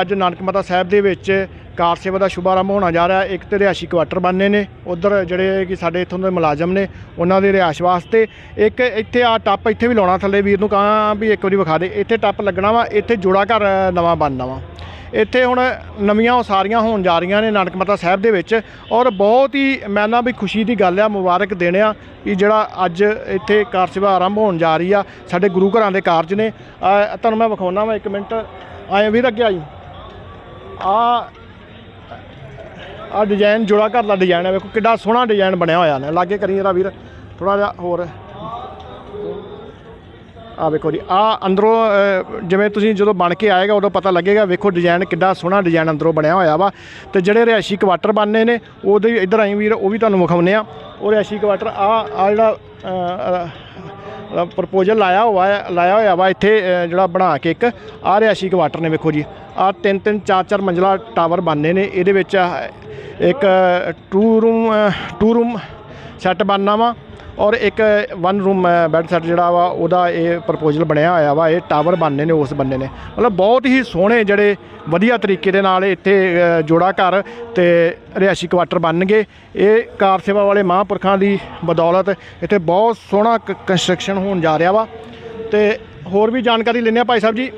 ਅੱਜ ਨਾਨਕ ਮਾਤਾ ਸਾਹਿਬ ਦੇ ਵਿੱਚ ਕਾਰ ਸੇਵਾ ਦਾ ਸ਼ੁਭਾਰੰਭ ਹੋਣਾ ਜਾ ਰਿਹਾ। ਇੱਕ ਤੇ ਰਿਹਾਇਸ਼ੀ ਕੁਆਟਰ ਬਣਨੇ ਨੇ, ਉਧਰ ਜਿਹੜੇ ਕਿ ਸਾਡੇ ਇੱਥੋਂ ਦੇ ਮੁਲਾਜ਼ਮ ਨੇ, ਉਹਨਾਂ ਦੇ ਰਿਹਾਇਸ਼ ਵਾਸਤੇ। ਇੱਕ ਇੱਥੇ ਆ ਟੱਪ ਇੱਥੇ ਵੀ ਲਾਉਣਾ ਥੱਲੇ, ਵੀਰ ਨੂੰ ਕਹਾਂ ਵੀ ਇੱਕ ਵਾਰੀ ਵਿਖਾ ਦੇ। ਇੱਥੇ ਟੱਪ ਲੱਗਣਾ ਵਾ, ਇੱਥੇ ਜੋੜਾ ਘਰ ਨਵਾਂ ਬਣਨਾ ਵਾ। ਇੱਥੇ ਹੁਣ ਨਵੀਆਂ ਉਸਾਰੀਆਂ ਹੋਣ ਜਾ ਰਹੀਆਂ ਨੇ ਨਾਨਕ ਮਾਤਾ ਸਾਹਿਬ ਦੇ ਵਿੱਚ, ਔਰ ਬਹੁਤ ਹੀ ਮੈਂ ਨਾ ਵੀ ਖੁਸ਼ੀ ਦੀ ਗੱਲ ਆ, ਮੁਬਾਰਕ ਦੇਣ ਆ ਕਿ ਜਿਹੜਾ ਅੱਜ ਇੱਥੇ ਕਾਰ ਸੇਵਾ ਆਰੰਭ ਹੋਣ ਜਾ ਰਹੀ ਆ, ਸਾਡੇ ਗੁਰੂ ਘਰਾਂ ਦੇ ਕਾਰਜ ਨੇ। ਤੁਹਾਨੂੰ ਮੈਂ ਵਿਖਾਉਣਾ ਵਾ ਇੱਕ ਮਿੰਟ। ਆਏ ਵੀਰ ਅੱਗੇ ਆਈ ਆ ਆ ਡਿਜ਼ਾਈਨ ਜੋੜਾ ਘਰ ਦਾ ਡਿਜ਼ਾਈਨ ਹੈ ਵੇਖੋ ਕਿੱਡਾ ਸੋਹਣਾ ਡਿਜ਼ਾਈਨ ਬਣਿਆ ਹੋਇਆ ਨੇ। ਲਾਗੇ ਕਰੀ ਜਰਾ ਵੀਰ ਥੋੜਾ ਜਿਹਾ ਹੋਰ। ਆ ਵੇਖੋ ਜੀ, ਆ ਅੰਦਰੋਂ ਜਿਵੇਂ ਤੁਸੀਂ ਜਦੋਂ ਬਣ ਕੇ ਆਏਗਾ ਉਦੋਂ ਪਤਾ ਲੱਗੇਗਾ, ਵੇਖੋ ਡਿਜ਼ਾਈਨ ਕਿੱਡਾ ਸੋਹਣਾ ਡਿਜ਼ਾਈਨ ਅੰਦਰੋਂ ਬਣਿਆ ਹੋਇਆ ਵਾ। ਤੇ ਜਿਹੜੇ ਰਿਹਾਇਸ਼ੀ ਕੁਆਟਰ ਬਣਨੇ ਨੇ, ਉਹਦੇ ਇੱਧਰ ਆਈ ਵੀਰ, ਉਹ ਵੀ ਤੁਹਾਨੂੰ ਵਿਖਾਉਂਦੇ ਆ। ਉਹ ਰਿਹਾਇਸ਼ੀ ਕੁਆਟਰ, ਆ ਆ ਜਿਹੜਾ ਪ੍ਰਪੋਜ਼ਲ ਲਾਇਆ ਹੋਇਆ ਹੈ ਲਾਇਆ ਹੋਇਆ ਵਾ ਇੱਥੇ ਅ, ਜਿਹੜਾ ਬਣਾ ਕੇ ਇੱਕ ਆ ਰਿਹਾਇਸ਼ੀ ਕੁਆਟਰ ਨੇ ਵੇਖੋ ਜੀ। ਆ ਤਿੰਨ ਤਿੰਨ ਚਾਰ ਚਾਰ ਮੰਜ਼ਲਾ ਟਾਵਰ ਬਣਨੇ ਨੇ ਇਹਦੇ ਵਿੱਚ ਆਹ ਇੱਕ two room two room set ਬਣਨਾ ਵਾ। ਔਰ ਇੱਕ ਵਨ ਰੂਮ ਬੈੱਡ ਸੈੱਟ ਜਿਹੜਾ ਵਾ ਉਹਦਾ ਇਹ ਪ੍ਰਪੋਜ਼ਲ ਬਣਿਆ ਹੋਇਆ ਵਾ ਇਹ ਟਾਵਰ ਬਣਨੇ ਨੇ ਉਸ ਬੰਨੇ ਨੇ। ਮਤਲਬ ਬਹੁਤ ਹੀ ਸੋਹਣੇ ਜਿਹੜੇ ਵਧੀਆ ਤਰੀਕੇ ਦੇ ਨਾਲ ਇੱਥੇ ਅ, ਜੋੜਾ ਘਰ ਤੇ ਰਿਹਾਇਸ਼ੀ ਕੁਆਟਰ ਬਣਨਗੇ। ਇਹ ਕਾਰ ਸੇਵਾ ਵਾਲੇ ਮਹਾਂਪੁਰਖਾਂ ਦੀ ਬਦੌਲਤ ਇੱਥੇ ਬਹੁਤ ਸੋਹਣਾ ਕੰਸਟਰਕਸ਼ਨ ਹੋਣ ਜਾ ਰਿਹਾ ਵਾ। ਤੇ ਹੋਰ ਵੀ ਜਾਣਕਾਰੀ ਲੈਂਦੇ ਆ ਭਾਈ ਸਾਹਿਬ ਜੀ।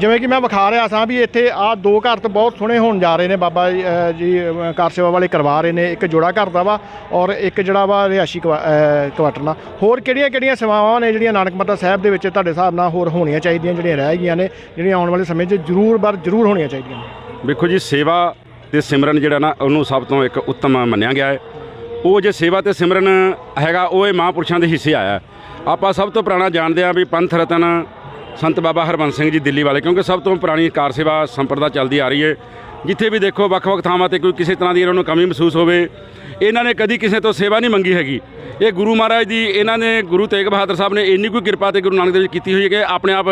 ਜਿਵੇਂ ਕਿ ਮੈਂ ਵਿਖਾ ਰਿਹਾ ਸਾਂ ਵੀ ਇੱਥੇ ਆ ਦੋ ਘਰ ਤਾਂ ਬਹੁਤ ਸੋਹਣੇ ਹੋਣ ਜਾ ਰਹੇ ਨੇ। ਬਾਬਾ ਜੀ, ਕਾਰ ਸੇਵਾ ਵਾਲੇ ਕਰਵਾ ਰਹੇ ਨੇ। ਇੱਕ ਜੋੜਾ ਘਰ ਦਾ ਵਾ ਔਰ ਇੱਕ ਜਿਹੜਾ ਵਾ ਰਿਹਾਇਸ਼ੀ ਕੁਆ- ਕੁਆਟਰ ਨਾਲ। ਹੋਰ ਕਿਹੜੀਆਂ ਕਿਹੜੀਆਂ ਸੇਵਾਵਾਂ ਨੇ ਜਿਹੜੀਆਂ ਨਾਨਕ ਮਾਤਾ ਸਾਹਿਬ ਦੇ ਵਿੱਚ ਤੁਹਾਡੇ ਹਿਸਾਬ ਨਾਲ ਹੋਰ ਹੋਣੀਆਂ ਚਾਹੀਦੀਆਂ ਜਿਹੜੀਆਂ ਰਹਿ ਗਈਆਂ ਨੇ ਜਿਹੜੀਆਂ ਆਉਣ ਵਾਲੇ ਸਮੇਂ 'ਚ ਜ਼ਰੂਰ ਬਰ ਜ਼ਰੂਰ ਹੋਣੀਆਂ ਚਾਹੀਦੀਆਂ ਨੇ? ਵੇਖੋ ਜੀ ਸੇਵਾ ਤੇ ਸਿਮਰਨ ਜਿਹੜਾ ਨਾ ਉਹਨੂੰ ਸਭ ਤੋਂ ਇੱਕ ਉੱਤਮ ਮੰਨਿਆ ਗਿਆ ਹੈ। ਉਹ ਜੇ ਸੇਵਾ ਤੇ ਸਿਮਰਨ ਹੈਗਾ ਉਹ ਇਹ ਮਹਾਂਪੁਰਸ਼ਾਂ ਦੇ ਹਿੱਸੇ ਆਇਆ ਆਪਾਂ ਸਭ ਤੋਂ ਪੁਰਾਣਾ ਜਾਣਦੇ ਹਾਂ ਵੀ ਪੰਥ ਰਤਨ ਸੰਤ ਬਾਬਾ ਹਰਬੰਸ ਸਿੰਘ ਜੀ ਦਿੱਲੀ ਵਾਲੇ, ਕਿਉਂਕਿ ਸਭ ਤੋਂ ਪੁਰਾਣੀ ਕਾਰ ਸੇਵਾ ਸੰਪਰਦਾ ਚੱਲਦੀ ਆ ਰਹੀ ਹੈ ਜਿੱਥੇ ਵੀ ਦੇਖੋ, ਵੱਖ-ਵੱਖ ਥਾਵਾਂ ਤੇ ਕੋਈ ਕਿਸੇ ਤਰ੍ਹਾਂ ਦੀ ਇਹਨਾਂ ਨੂੰ ਕਮੀ ਮਹਿਸੂਸ ਹੋਵੇ, ਇਹਨਾਂ ਨੇ ਕਦੀ ਕਿਸੇ ਤੋਂ ਸੇਵਾ ਨਹੀਂ ਮੰਗੀ ਹੈਗੀ। ਇਹ ਗੁਰੂ ਮਹਾਰਾਜ ਦੀ, ਇਹਨਾਂ ਨੇ ਗੁਰੂ ਤੇਗ ਬਹਾਦਰ ਸਾਹਿਬ ਨੇ ਇੰਨੀ ਕੋਈ ਕਿਰਪਾ ਤੇ ਗੁਰੂ ਨਾਨਕ ਦੇਵ ਜੀ ਕੀਤੀ ਹੋਈ ਹੈ ਕਿ ਆਪਣੇ ਆਪ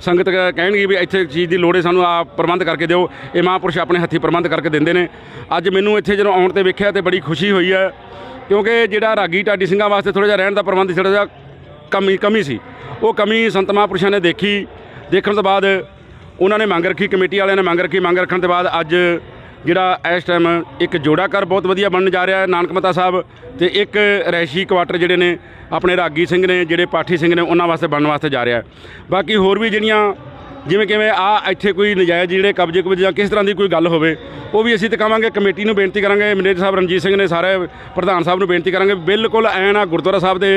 ਸੰਗਤ ਕਹਿਣਗੇ ਵੀ ਇੱਥੇ ਚੀਜ਼ ਦੀ ਲੋੜ ਹੈ ਸਾਨੂੰ ਆਪ ਪ੍ਰਬੰਧ ਕਰਕੇ ਦਿਓ। ਇਹ ਮਹਾਂਪੁਰਸ਼ ਆਪਣੇ ਹੱਥੀਂ ਪ੍ਰਬੰਧ ਕਰਕੇ ਦਿੰਦੇ ਨੇ। ਅੱਜ ਮੈਨੂੰ ਇੱਥੇ ਜਦੋਂ ਆਉਣ ਤੇ ਵੇਖਿਆ ਤੇ ਬੜੀ ਖੁਸ਼ੀ ਹੋਈ ਹੈ, ਕਿਉਂਕਿ ਜਿਹੜਾ ਰਾਗੀ ਢਾਡੀ ਸਿੰਘਾਂ ਵਾਸਤੇ ਥੋੜਾ ਜਿਹਾ ਰਹਿਣ ਦਾ ਪ੍ਰਬੰਧ ਥੋੜਾ ਜਿਹਾ ਕਮੀ ਕਮੀ ਸੀ। ਉਹ ਕਮੀ ਸੰਤ ਮਹਾਂਪੁਰਸ਼ਾਂ ਨੇ ਦੇਖੀ। ਦੇਖਣ ਤੋਂ ਬਾਅਦ ਉਹਨਾਂ ਨੇ ਮੰਗ ਰੱਖੀ, ਕਮੇਟੀ ਵਾਲਿਆਂ ਨੇ ਮੰਗ ਰੱਖੀ। ਮੰਗ ਰੱਖਣ ਤੋਂ ਬਾਅਦ ਅੱਜ ਜਿਹੜਾ ਇਸ ਟਾਈਮ ਇੱਕ ਜੋੜਾ ਘਰ ਬਹੁਤ ਵਧੀਆ ਬਣਨ ਜਾ ਰਿਹਾ ਹੈ, ਨਾਨਕ ਮਤਾ ਸਾਹਿਬ ਤੇ ਇੱਕ ਰੈਸ਼ੀ ਕੁਆਟਰ ਜਿਹੜੇ ਨੇ, ਆਪਣੇ ਰਾਗੀ ਸਿੰਘ ਨੇ, ਜਿਹੜੇ ਪਾਠੀ ਸਿੰਘ ਨੇ, ਉਹਨਾਂ ਵਾਸਤੇ ਬਣਨ ਵਾਸਤੇ ਜਾ ਰਿਹਾ ਬਾਕੀ ਹੋਰ ਵੀ ਜਿਹੜੀਆਂ ਜਿਵੇਂ ਕਿਵੇਂ ਆ ਇੱਥੇ ਕੋਈ ਨਜਾਇਜ਼ ਜਿਹੜੇ ਕਬਜ਼ੇ ਕੁਬਜ਼ੇ ਜਾਂ ਕਿਸ ਤਰ੍ਹਾਂ ਦੀ ਕੋਈ ਗੱਲ ਹੋਵੇ ਉਹ ਵੀ ਅਸੀਂ ਤਾਂ ਕਹਾਂਗੇ ਕਮੇਟੀ ਨੂੰ ਬੇਨਤੀ ਕਰਾਂਗੇ ਮੈਨੇਜਰ ਸਾਹਿਬ ਰਣਜੀਤ ਸਿੰਘ ਨੇ ਸਾਰੇ ਪ੍ਰਧਾਨ ਸਾਹਿਬ ਨੂੰ ਬੇਨਤੀ ਕਰਾਂਗੇ ਬਿਲਕੁਲ ਐਨ ਆ ਗੁਰਦੁਆਰਾ ਸਾਹਿਬ ਦੇ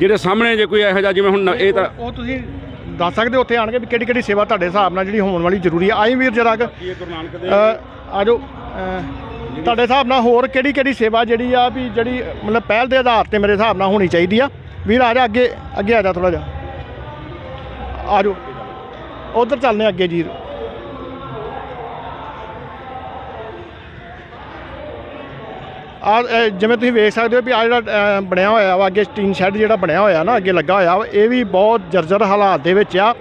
ਜਿਹੜੇ ਸਾਹਮਣੇ ਜੇ ਕੋਈ ਇਹੋ ਜਿਹਾ ਜਿਵੇਂ ਹੁਣ ਇਹ ਤਾਂ ਉਹ ਤੁਸੀਂ ਦੱਸ ਸਕਦੇ ਹੋ ਉੱਥੇ ਆਣ ਕੇ ਵੀ ਕਿਹੜੀ ਕਿਹੜੀ ਸੇਵਾ ਤੁਹਾਡੇ ਹਿਸਾਬ ਨਾਲ ਜਿਹੜੀ ਹੋਣ ਵਾਲੀ ਜ਼ਰੂਰੀ ਆ। ਆਈ ਵੀਰ ਜਰਾ ਕੁ। ਗੁਰੂ ਨਾਨਕ ਅ, ਆ ਜਾਓ ਅ, ਤੁਹਾਡੇ ਹਿਸਾਬ ਨਾਲ ਹੋਰ ਕਿਹੜੀ ਕਿਹੜੀ ਸੇਵਾ ਜਿਹੜੀ ਆ ਵੀ ਜਿਹੜੀ ਮਤਲਬ ਪਹਿਲ ਦੇ ਆਧਾਰ ਤੇ ਮੇਰੇ ਹਿਸਾਬ ਨਾਲ ਹੋਣੀ ਚਾਹੀਦੀ ਆ? ਵੀਰ ਆ ਜਾ ਅੱਗੇ ਅੱਗੇ ਆ ਜਾ ਥੋੜਾ ਜਿਹਾ। ਆ ਜਾਓ ਉਧਰ ਚੱਲਨੇ ਅੱਗੇ ਜੀ। ਆ ਜਿਵੇਂ ਤੁਸੀਂ ਵੇਖ ਸਕਦੇ ਹੋ ਵੀ ਆ ਜਿਹੜਾ ਬਣਿਆ ਹੋਇਆ ਵਾ, ਅੱਗੇ ਸਟੀਨ ਸ਼ੈੱਡ ਜਿਹੜਾ ਬਣਿਆ ਹੋਇਆ ਨਾ, ਅੱਗੇ ਲੱਗਾ ਹੋਇਆ ਵਾ, ਇਹ ਵੀ ਬਹੁਤ ਜਰਜਰ ਹਾਲਾਤ ਦੇ ਵਿੱਚ ਆ।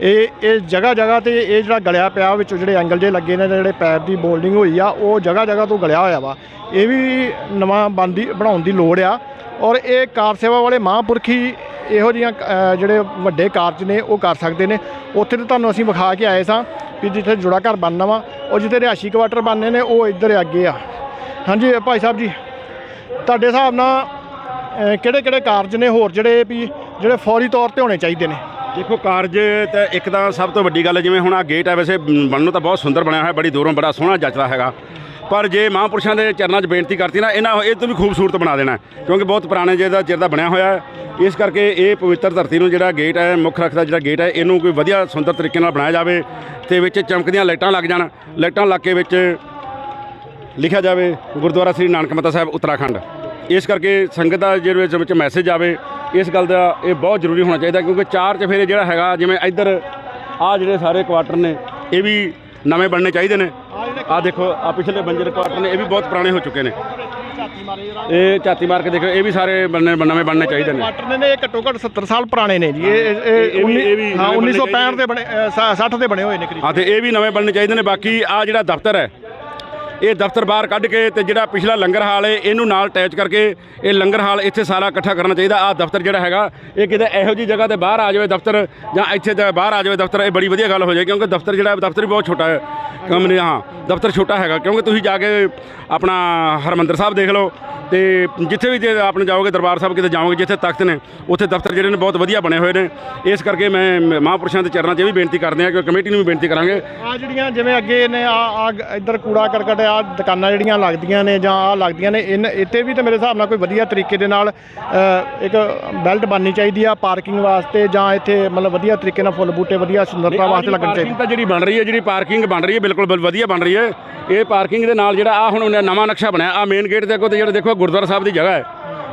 ਇਹ ਇਹ ਜਗ੍ਹਾ ਜਗ੍ਹਾ ਤੇ ਇਹ ਜਿਹੜਾ ਗਲਿਆ ਪਿਆ ਵਿੱਚੋਂ ਜਿਹੜੇ ਐਂਗਲ ਜੇ ਲੱਗੇ ਨੇ, ਜਿਹੜੇ ਪੈਰ ਦੀ ਬੋਲਡਿੰਗ ਹੋਈ ਆ, ਉਹ ਜਗ੍ਹਾ ਜਗ੍ਹਾ ਤੋਂ ਗਲਿਆ ਹੋਇਆ ਵਾ। ਇਹ ਵੀ ਨਵਾਂ ਬੰਦੀ ਬਣਾਉਣ ਦੀ ਲੋੜ ਆ। ਔਰ ਇਹ ਕਾਰ ਸੇਵਾ ਵਾਲੇ ਮਹਾਂਪੁਰਖੀ ਇਹੋ ਜਿਹੀਆਂ ਜਿਹੜੇ ਵੱਡੇ ਕਾਰਜ ਨੇ, ਉਹ ਕਰ ਸਕਦੇ ਨੇ। ਉੱਥੇ ਤੇ ਤੁਹਾਨੂੰ ਅਸੀਂ ਵਿਖਾ ਕੇ ਆਏ ਸਾਂ ਕਿ ਜਿੱਥੇ ਜੁੜਾ ਘਰ ਬਣਨਾ ਵਾ, ਉਹ ਜਿੱਥੇ ਰਿਹਾਇਸ਼ੀ ਕੁਆਟਰ ਬਣਨੇ ਨੇ, ਉਹ ਇੱਧਰ ਅੱਗੇ ਆ। ਹਾਂਜੀ, ਭਾਈ ਸਾਹਿਬ ਜੀ, ਤੁਹਾਡੇ ਹਿਸਾਬ ਨਾਲ ਕਿਹੜੇ ਕਿਹੜੇ ਕਾਰਜ ਨੇ? ਹੋਰ ਜਿਹੜੇ ਵੀ, ਜਿਹੜੇ ਫੌਰੀ ਤੌਰ ਤੇ ਹੋਣੇ ਚਾਹੀਦੇ ਨੇ? ਦੇਖੋ, ਕਾਰਜ ਤਾਂ ਇੱਕ ਤਾਂ ਸਭ ਤੋਂ ਵੱਡੀ ਗੱਲ ਜਿਵੇਂ ਹੁਣ ਆ ਗੇਟ ਹੈ ਵੈਸੇ ਬਣਨ ਨੂੰ ਤਾਂ ਬਹੁਤ ਸੁੰਦਰ ਬਣਿਆ ਹੋਇਆ, ਬੜੀ ਦੂਰੋਂ ਬੜਾ ਸੋਹਣਾ ਜੱਚਦਾ ਹੈਗਾ। ਪਰ ਜੇ ਮਹਾਂਪੁਰਸ਼ਾਂ ਦੇ ਚਰਨਾਂ 'ਚ ਬੇਨਤੀ ਕਰਤੀ ਨਾ, ਇਹਨਾਂ ਇਹ ਤੋਂ ਵੀ ਖੂਬਸੂਰਤ ਬਣਾ ਦੇਣਾ ਕਿਉਂਕਿ ਬਹੁਤ ਪੁਰਾਣੇ ਜਿਹੇ ਦਾ ਚਿਰ ਦਾ ਬਣਿਆ ਹੋਇਆ ਇਸ ਕਰਕੇ ਇਹ ਪਵਿੱਤਰ ਧਰਤੀ ਨੂੰ ਜਿਹੜਾ ਗੇਟ ਹੈ, ਮੁੱਖ ਰੱਖਦਾ ਜਿਹੜਾ ਗੇਟ ਹੈ, ਇਹਨੂੰ ਕੋਈ ਵਧੀਆ ਸੁੰਦਰ ਤਰੀਕੇ ਨਾਲ ਬਣਾਇਆ ਜਾਵੇ ਤੇ ਵਿੱਚ ਚਮਕਦੀਆਂ ਲਾਈਟਾਂ ਲੱਗ ਜਾਣ। ਲਾਈਟਾਂ ਲੱਗ ਕੇ ਵਿੱਚ ਲਿਖਿਆ ਜਾਵੇ, ਗੁਰਦੁਆਰਾ ਸ੍ਰੀ ਨਾਨਕ ਮਤਾ ਸਾਹਿਬ, ਉੱਤਰਾਖੰਡ। ਇਸ ਕਰਕੇ ਸੰਗਤ ਦਾ ਜਿਹੜੇ ਵਿੱਚ ਵਿੱਚ ਮੈਸੇਜ ਆਵੇ, ਇਸ ਗੱਲ ਦਾ ਇਹ ਬਹੁਤ ਜ਼ਰੂਰੀ ਹੋਣਾ ਚਾਹੀਦਾ, ਕਿਉਂਕਿ ਚਾਰ ਚਫੇਰੇ ਜਿਹੜਾ ਹੈਗਾ, ਜਿਵੇਂ ਇੱਧਰ ਆ ਜਿਹੜੇ ਸਾਰੇ ਕੁਆਟਰ ਨੇ, ਇਹ ਵੀ ਨਵੇਂ ਬਣਨੇ ਚਾਹੀਦੇ ਨੇ। ਆ ਦੇਖੋ ਆ ਪਿਛਲੇ ਬੰਜਰ ਕੁਆਟਰ ਨੇ ਇਹ ਵੀ ਬਹੁਤ ਪੁਰਾਣੇ ਹੋ ਚੁੱਕੇ ਨੇ। ਇਹ ਝਾਤੀ ਮਾਰ ਕੇ ਦੇਖੋ ਇਹ ਵੀ ਸਾਰੇ ਬਣਨੇ ਨਵੇਂ ਬਣਨੇ ਚਾਹੀਦੇ ਨੇ। ਕੁਆਟਰ ਨੇ ਨੇ ਇਹ ਘੱਟੋ ਘੱਟ 70 ਸਾਲ ਪੁਰਾਣੇ ਨੇ ਜੀ। ਇਹ ਇਹ- ਇਹ ਇਹ ਵੀ- ਇਹ ਉੱਨੀ- ਵੀ ਹਾਂ ਨਵੇਂ 1965 ਦੇ ਬਣੇ ਅ, ਸ- 60 ਦੇ ਬਣੇ ਹੋਏ ਨੇ ਕਰੀਬ। ਹਾਂ ਤੇ ਇਹ ਵੀ ਨਵੇਂ ਬਣਨੇ ਚਾਹੀਦੇ ਨੇ ਬਾਕੀ ਆ ਜਿਹੜਾ ਦਫ਼ਤਰ ਹੈ ਇਹ ਦਫ਼ਤਰ ਬਾਹਰ ਕੱਢ ਕੇ ਤੇ ਜਿਹੜਾ ਪਿਛਲਾ ਲੰਗਰ ਹਾਲ ਹੈ, ਇਹਨੂੰ ਨਾਲ ਅਟੈਚ ਕਰਕੇ ਇਹ ਲੰਗਰ ਹਾਲ ਇੱਥੇ ਸਾਰਾ ਇਕੱਠਾ ਕਰਨਾ ਚਾਹੀਦਾ। ਆ ਦਫ਼ਤਰ ਜਿਹੜਾ ਹੈਗਾ, ਇਹ ਕਿਤੇ ਇਹੋ ਜੀ ਜਗ੍ਹਾ ਤੇ ਬਾਹਰ ਆ ਜਾਵੇ ਦਫ਼ਤਰ ਜਾਂ ਇੱਥੇ ਤੇ ਬਾਹਰ ਆ ਜਾਵੇ ਦਫ਼ਤਰ, ਇਹ ਬੜੀ ਵਧੀਆ ਗੱਲ ਹੋ ਜਾਏ ਕਿਉਂਕਿ ਦਫ਼ਤਰ ਜਿਹੜਾ ਦਫ਼ਤਰ ਵੀ ਬਹੁਤ ਛੋਟਾ ਹੈ। ਕੰਮ ਨਹੀਂ, ਹਾਂ, ਦਫ਼ਤਰ ਛੋਟਾ ਹੈਗਾ ਕਿਉਂਕਿ ਤੁਸੀਂ ਜਾ ਕੇ ਆਪਣਾ ਹਰਮੰਦਰ ਸਾਹਿਬ ਦੇਖ ਲਓ ਤੇ ਜਿੱਥੇ ਵੀ ਜੇ ਆਪਣੇ ਜਾਓਗੇ ਦਰਬਾਰ ਸਾਹਿਬ ਕਿਤੇ ਜਾਓਗੇ ਜਿੱਥੇ ਤਖਤ ਨੇ ਉੱਥੇ ਦਫ਼ਤਰ ਜਿਹੜੇ ਨੇ ਬਹੁਤ ਵਧੀਆ ਬਣੇ ਹੋਏ ਨੇ। ਇਸ ਕਰਕੇ ਮੈਂ ਮਹਾਂਪੁਰਸ਼ਾਂ ਦੇ ਚਰਨਾਂ 'ਚ ਵੀ ਬੇਨਤੀ ਕਰਦੇ ਹਾਂ ਕਿ ਕਮੇਟੀ ਨੂੰ ਵੀ ਬੇਨਤੀ ਕਰਾਂਗੇ। ਆ ਜਿਹੜੀਆਂ ਜਿਵੇਂ ਅੱਗੇ ਨੇ ਆ ਆ ਇੱਧਰ ਕੂੜਾ ਕਰਕਟ ਆ ਦੁਕਾਨਾਂ ਜਿਹੜੀਆਂ ਲੱਗਦੀਆਂ ਨੇ ਜਾਂ ਆ ਲੱਗਦੀਆਂ ਨੇ ਇਨ ਇੱਥੇ ਵੀ ਤੇ ਮੇਰੇ ਹਿਸਾਬ ਨਾਲ ਕੋਈ ਵਧੀਆ ਤਰੀਕੇ ਦੇ ਨਾਲ ਇੱਕ ਬੈਲਟ ਬਣਨੀ ਚਾਹੀਦੀ ਆ ਪਾਰਕਿੰਗ ਵਾਸਤੇ ਜਾਂ ਇੱਥੇ ਮਤਲਬ ਵਧੀਆ ਤਰੀਕੇ ਨਾਲ ਫੁੱਲ ਬੂਟੇ ਵਧੀਆ ਸੁੰਦਰਤਾ ਵਾਸਤੇ ਲੱਗਣ ਚਾਹੀਦੇ। ਤਾਂ ਜਿਹੜੀ ਬਣ ਰਹੀ ਹੈ ਜਿਹੜੀ ਪਾਰਕਿੰਗ ਬਣ ਰਹੀ ਹੈ ਬਿਲਕੁਲ ਵਧੀਆ ਬਣ ਰਹੀ ਹੈ। ਇਹ ਪਾਰਕਿੰਗ ਦੇ ਨਾਲ ਜਿਹੜਾ ਆ ਹੁਣ ਨਵਾਂ ਨਕਸ਼ਾ ਬਣਿਆ ਆ ਮੇਨ ਗੇਟ ਦੇ ਅੱਗੋਂ ਤੇ ਜਿਹੜਾ ਦੇਖੋ ਗੁਰਦੁਆਰਾ ਸਾਹਿਬ ਦੀ ਜਗ੍ਹਾ ਹੈ।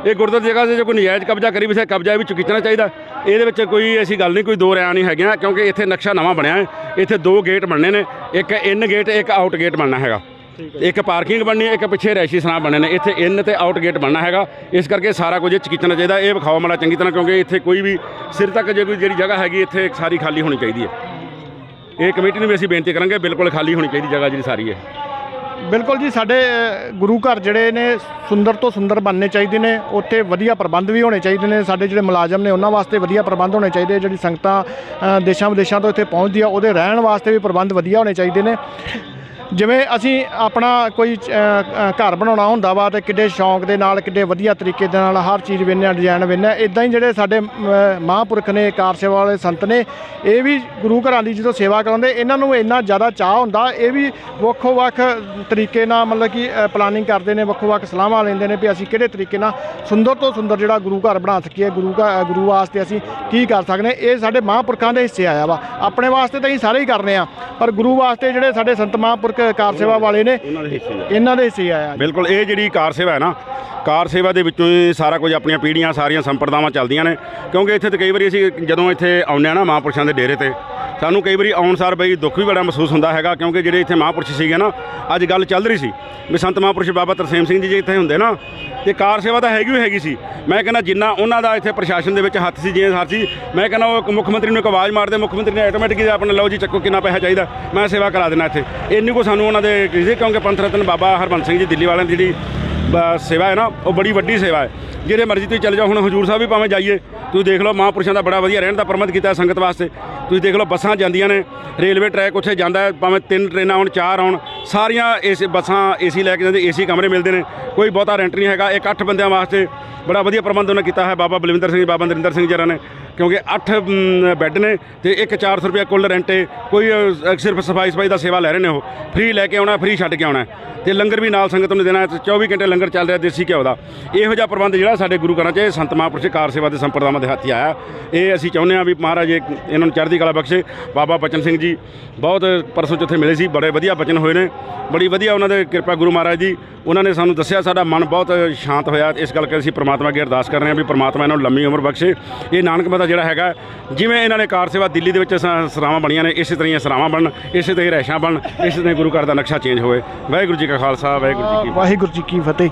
ਇਹ ਗੁਰਦੁਆਰਾ ਜਗ੍ਹਾ ਤੇ ਜੇ ਕੋਈ ਨਜਾਇਜ਼ ਕਬਜ਼ਾ ਕਰੀ ਵੀ ਸੇ ਕਬਜ਼ਾ ਵੀ ਚੁਕਿਚਣਾ ਚਾਹੀਦਾ। ਇਹਦੇ ਵਿੱਚ ਕੋਈ ਐਸੀ ਗੱਲ ਨਹੀਂ ਕੋਈ ਦੋ ਰਿਆਂ ਨਹੀਂ ਹੈਗੀਆਂ ਕਿਉਂਕਿ ਇੱਥੇ ਨਕਸ਼ਾ ਨਵਾਂ ਬਣਿਆ ਹੈ। ਇੱਥੇ ਦੋ ਗੇਟ ਬਣਨੇ ਨੇ ਇੱਕ ਇਨ ਗੇਟ ਇੱਕ ਆਊਟ ਗੇਟ ਬਣਨਾ ਹੈਗਾ। ਇੱਕ ਪਾਰਕਿੰਗ ਬਣਨੀ ਹੈ ਇੱਕ ਪਿੱਛੇ ਰੈਸ਼ੀ ਸਰਾਂ ਬਣਨੇ ਨੇ। ਇੱਥੇ ਇਨ ਤੇ ਆਊਟ ਗੇਟ ਬਣਨਾ ਹੈਗਾ। ਇਸ ਕਰਕੇ ਸਾਰਾ ਕੁਝ ਚਕਿਚਣਾ ਚਾਹੀਦਾ। ਇਹ ਵਿਖਾਓ ਮਾੜਾ ਚੰਗੀ ਤਰ੍ਹਾਂ ਕਿਉਂਕਿ ਇੱਥੇ ਕੋਈ ਵੀ ਸਿਰ ਤੱਕ ਜੇ ਕੋਈ ਜਿਹੜੀ ਜਗ੍ਹਾ ਹੈਗੀ ਇੱਥੇ ਸਾਰੀ ਖਾਲੀ ਹੋਣੀ ਚਾਹੀਦੀ ਹੈ। ਇਹ ਕਮੇਟੀ ਨੂੰ ਵੀ ਅਸੀਂ ਬੇਨਤੀ ਕਰਾਂਗੇ ਬਿਲਕੁਲ ਖਾਲੀ ਹੋਣੀ ਚਾਹੀਦੀ ਜਗ੍ਹਾ ਜਿਹੜੀ ਸਾਰੀ ਹੈ। ਬਿਲਕੁਲ ਜੀ, ਸਾਡੇ ਗੁਰੂ ਘਰ ਜਿਹੜੇ ਨੇ ਸੁੰਦਰ ਤੋਂ ਸੁੰਦਰ ਬਣਨੇ ਚਾਹੀਦੇ ਨੇ, ਉੱਥੇ ਵਧੀਆ ਪ੍ਰਬੰਧ ਵੀ ਹੋਣੇ ਚਾਹੀਦੇ ਨੇ, ਸਾਡੇ ਜਿਹੜੇ ਮੁਲਾਜ਼ਮ ਨੇ ਉਹਨਾਂ ਵਾਸਤੇ ਵਧੀਆ ਪ੍ਰਬੰਧ ਹੋਣੇ ਚਾਹੀਦੇ, ਜਿਹੜੀ ਸੰਗਤਾਂ ਦੇਸ਼ਾਂ ਵਿਦੇਸ਼ਾਂ ਤੋਂ ਇੱਥੇ ਪਹੁੰਚਦੀਆਂ ਉਹਦੇ ਰਹਿਣ ਵਾਸਤੇ ਵੀ ਪ੍ਰਬੰਧ ਵਧੀਆ ਹੋਣੇ ਚਾਹੀਦੇ ਨੇ। ਜਿਵੇਂ ਅਸੀਂ ਆਪਣਾ ਕੋਈ ਘਰ ਬਣਾਉਣਾ ਹੁੰਦਾ ਵਾ ਤੇ ਕਿੱਡੇ ਸ਼ੌਂਕ ਦੇ ਨਾਲ, ਕਿੱਡੇ ਵਧੀਆ ਤਰੀਕੇ ਦੇ ਨਾਲ ਹਰ ਚੀਜ਼ ਵੇਖਦੇ ਡਿਜ਼ਾਈਨ ਵੇਖਦੇ ਇਦਾਂ ਹੀ ਜਿਹੜੇ ਸਾਡੇ ਮਹਾਂਪੁਰਖ ਨੇ, ਕਾਰ ਸੇਵਾ ਵਾਲੇ ਸੰਤ ਨੇ, ਇਹ ਵੀ ਗੁਰੂ ਘਰਾਂ ਦੀ ਜਦੋਂ ਸੇਵਾ ਕਰਾਉਂਦੇ, ਇਹਨਾਂ ਨੂੰ ਇੰਨਾ ਜ਼ਿਆਦਾ ਚਾਹ ਹੁੰਦਾ, ਇਹ ਵੀ ਵੱਖੋ ਵੱਖ ਤਰੀਕੇ ਨਾਲ ਮਤਲਬ ਕਿ ਪਲਾਨਿੰਗ ਕਰਦੇ ਨੇ ਵੱਖੋ ਵੱਖ ਸਲਾਹਾਂ ਲੈਂਦੇ ਨੇ ਵੀ ਅਸੀਂ ਕਿਹੜੇ ਤਰੀਕੇ ਨਾਲ ਸੁੰਦਰ ਤੋਂ ਸੁੰਦਰ ਜਿਹੜਾ ਗੁਰੂ ਘਰ ਬਣਾ ਸਕੀਏ, ਗੁਰੂ ਘਰ ਗੁਰੂ ਵਾਸਤੇ ਅਸੀਂ ਕੀ ਕਰ ਸਕਦੇ ਹਾਂ। ਇਹ ਸਾਡੇ ਮਹਾਂਪੁਰਖਾਂ ਦੇ ਹਿੱਸੇ ਆਇਆ ਵਾ ਆਪਣੇ ਵਾਸਤੇ ਤਾਂ ਅਸੀਂ ਸਾਰੇ ਹੀ ਕਰਨੇ ਆ, ਪਰ ਗੁਰੂ ਵਾਸਤੇ ਜਿਹੜੇ ਸਾਡੇ ਸੰਤ ਮਹਾਂਪੁਰਖ ਕਾਰ ਸੇਵਾ ਵਾਲੇ ਨੇ। ਉਹਨਾਂ ਦੇ ਹਿੱਸੇ ਇਹਨਾਂ ਦੇ ਹਿੱਸੇ ਆਇਆ ਬਿਲਕੁਲ ਇਹ ਜਿਹੜੀ ਕਾਰ ਸੇਵਾ ਹੈ ਨਾ ਕਾਰ ਸੇਵਾ ਦੇ ਵਿੱਚੋਂ ਹੀ ਸਾਰਾ ਕੁਝ ਆਪਣੀਆਂ ਪੀੜ੍ਹੀਆਂ ਸਾਰੀਆਂ ਸੰਪਰਦਾਵਾਂ ਚੱਲਦੀਆਂ ਨੇ। ਕਿਉਂਕਿ ਇੱਥੇ ਤੇ ਕਈ ਵਾਰੀ ਅਸੀਂ ਜਦੋਂ ਇੱਥੇ ਆਉਂਦੇ ਆ ਨਾ ਮਹਾਂਪੁਰਸ਼ਾਂ ਦੇ ਡੇਰੇ ਤੇ ਸਾਨੂੰ ਕਈ ਵਾਰੀ ਆਉਣ ਸਾਰ ਬਈ ਦੁੱਖ ਵੀ ਬੜਾ ਮਹਿਸੂਸ ਹੁੰਦਾ ਹੈਗਾ, ਕਿਉਂਕਿ ਜਿਹੜੇ ਇੱਥੇ ਮਹਾਂਪੁਰਸ਼ ਸੀਗੇ ਨਾ, ਅੱਜ ਗੱਲ ਚੱਲ ਰਹੀ ਸੀ ਵੀ ਸੰਤ ਮਹਾਂਪੁਰਸ਼ ਬਾਬਾ ਤਰਸੇਮ ਸਿੰਘ ਜੀ ਜੇ ਇੱਥੇ ਹੁੰਦੇ ਨਾ, ਤੇ ਕਾਰ ਸੇਵਾ ਤਾਂ ਹੈਗੀ ਹੀ ਹੈਗੀ ਸੀ। ਮੈਂ ਕਹਿੰਦਾ ਜਿੰਨਾ ਉਹਨਾਂ ਦਾ ਇੱਥੇ ਪ੍ਰਸ਼ਾਸਨ ਦੇ ਵਿੱਚ ਹੱਥ ਸੀ, ਜਿਵੇਂ ਹੱਥ ਸੀ, ਮੈਂ ਕਹਿੰਦਾ ਉਹ ਇੱਕ ਮੁੱਖ ਮੰਤਰੀ ਨੂੰ ਇੱਕ ਆਵਾਜ਼ ਮਾਰਦੇ, ਮੁੱਖ ਮੰਤਰੀ ਨੇ ਆਟੋਮੈਟਿਕਲੀ ਆਪਣਾ ਲਓ ਜੀ, ਚੱਕੋ ਕਿੰਨਾ ਪੈਸਾ ਚਾਹੀਦਾ, ਮੈਂ ਸੇਵਾ ਕਰਾ ਦੇਣਾ ਇੱਥੇ। ਇੰਨੀ ਕੋ ਸਾਨੂੰ ਉਹਨਾਂ ਦੇ ਕਿਉਂਕਿ ਪੰਥ ਰਤਨ ਬਾਬਾ ਹਰਬੰਸ ਸਿੰਘ ਜੀ, ਦਿੱਲੀ ਵਾਲਿਆਂ ਦੀ ਜਿਹੜੀ, ਬ- ਸੇਵਾ ਹੈ ਨਾ, ਉਹ ਬੜੀ ਵੱਡੀ ਸੇਵਾ ਹੈ। ਜਿਹੜੇ ਮਰਜ਼ੀ ਤੁਸੀਂ ਚੱਲ ਜਾਓ। ਹੁਣ ਹਜੂਰ ਸਾਹਿਬ ਵੀ ਭਾਵੇਂ ਜਾਈਏ, ਤੁਸੀਂ ਦੇਖ ਲਓ ਮਹਾਂਪੁਰਸ਼ਾਂ ਦਾ ਬੜਾ ਵਧੀਆ ਰਹਿਣ ਦਾ ਪ੍ਰਬੰਧ ਕੀਤਾ ਸੰਗਤ ਵਾਸਤੇ। ਤੁਸੀਂ ਦੇਖ ਲਓ ਬੱਸਾਂ ਜਾਂਦੀਆਂ ਨੇ, ਰੇਲਵੇ ਟਰੈਕ ਉੱਥੇ ਜਾਂਦਾ ਭਾਵੇਂ ਤਿੰਨ ਟ੍ਰੇਨਾਂ ਆਉਣ ਚਾਰ ਆਉਣ ਸਾਰੀਆਂ ਏਸੀ ਬੱਸਾਂ ਏਸੀ ਲੈ ਕੇ ਜਾਂਦੇ, ਏਸੀ ਕਮਰੇ ਮਿਲਦੇ ਨੇ। ਕੋਈ ਬਹੁਤਾ ਰੈਂਟ ਨਹੀਂ ਹੈਗਾ। ਇੱਕ ਅੱਠ ਬੰਦਿਆਂ ਵਾਸਤੇ ਬੜਾ ਵਧੀਆ ਪ੍ਰਬੰਧ ਉਹਨਾਂ ਕੀਤਾ ਹੈ ਬਾਬਾ ਬਲਵਿੰਦਰ ਸਿੰਘ ਬਾਬਾ ਨਰਿੰਦਰ ਸਿੰਘ ਜਰਾਂ ਨੇ। ਕਿਉਂਕਿ 8 ਬੈੱਡ ਨੇ ਤੇ ਇੱਕ 400 ਰੁਪਏ ਕੁੱਲ ਰੈਂਟ ਹੈ ਕੋਈ ਸਿਰਫ ਸਫ਼ਾਈ ਸਫ਼ਾਈ ਦਾ ਸੇਵਾ ਲੈ ਰਹੇ ਨੇ ਉਹ। ਫ੍ਰੀ ਲੈ ਕੇ ਆਉਣਾ ਫ੍ਰੀ ਛੱਡ ਕੇ ਆਉਣਾ। ਹੈ। ਤੇ ਲੰਗਰ ਵੀ ਨਾਲ ਸੰਗਤ ਨੂੰ ਦੇਣਾ ਹੈ। ਤੇ 24 ਘੰਟੇ ਲੰਗਰ ਚੱਲ ਰਿਹਾ ਦੇਸੀ ਘਿਓ ਦਾ। ਇਹੋ ਜਿਹਾ ਪ੍ਰਬੰਧ ਜਿਹੜਾ ਸਾਡੇ ਗੁਰੂ ਘਰਾਂ 'ਚ ਇਹ ਸੰਤ ਮਹਾਂਪੁਰਸ਼ ਕਾਰ ਸੇਵਾ ਦੇ ਸੰਪਰਦਾਵਾਂ ਦੇ ਹੱਥ ਆਇਆ। ਇਹ ਅਸੀਂ ਚਾਹੁੰਦੇ ਹਾਂ ਵੀ ਮਹਾਰਾਜ ਇਹਨਾਂ ਨੂੰ ਚੜ੍ਹਦੀ ਕਲਾ ਬਖਸ਼ੇ। ਬਾਬਾ ਬਚਨ ਸਿੰਘ ਜੀ ਬਹੁਤ ਪਰਸੋਂ 'ਚ ਉੱਥੇ ਮਿਲੇ ਸੀ। ਬੜੇ ਵਧੀਆ ਬਚਨ ਹੋਏ ਨੇ। ਬੜੀ ਵਧੀਆ ਉਹਨਾਂ ਦੇ ਕਿਰਪਾ ਗੁਰੂ ਮਹਾਰਾਜ ਦੀ। ਉਹਨਾਂ ਨੇ ਸਾਨੂੰ ਦੱਸਿਆ ਸਾਡਾ ਮਨ ਬਹੁਤ ਸ਼ਾਂਤ ਹੋਇਆ। ਇਸ ਗੱਲ ਕਰਕੇ ਅਸੀਂ ਪ੍ਰਮਾਤਮਾ ਅੱਗੇ ਅਰਦਾਸ ਕਰ ਰਹੇ ਹਾਂ ਵੀ ਪ੍ਰਮਾਤਮਾ ਇਹਨਾਂ ਨੂੰ ਲੰਮੀ ਉਮਰ ਬਖਸ਼ੇ। ਇਹ ਨਾਨਕ ਮਤਾ ਜਿਹੜਾ ਹੈਗਾ, ਜਿਵੇਂ ਇਹਨਾਂ ਨੇ ਕਾਰ ਸੇਵਾ ਦਿੱਲੀ ਦੇ ਵਿੱਚ ਸਰਾਵਾਂ ਬਣੀਆਂ ਨੇ, ਇਸੇ ਤਰ੍ਹਾਂ ਹੀ ਸਰਾਵਾਂ ਬਣਨ, ਇਸੇ ਤਰ੍ਹਾਂ ਹੀ ਰਹਿਸ਼ਾਂ ਬਣਨ, ਇਸੇ ਤਰ੍ਹਾਂ ਹੀ ਗੁਰੂ ਘਰ ਦਾ ਨਕਸ਼ਾ ਚੇਂਜ ਹੋਵੇ। ਵਾਹਿਗੁਰੂ ਜੀ ਕਾ ਖਾਲਸਾ, ਵਾਹਿਗੁਰੂ ਜੀ ਕੀ ਵਾਹਿਗੁਰੂ ਜੀ ਕੀ ਫਤਿਹ।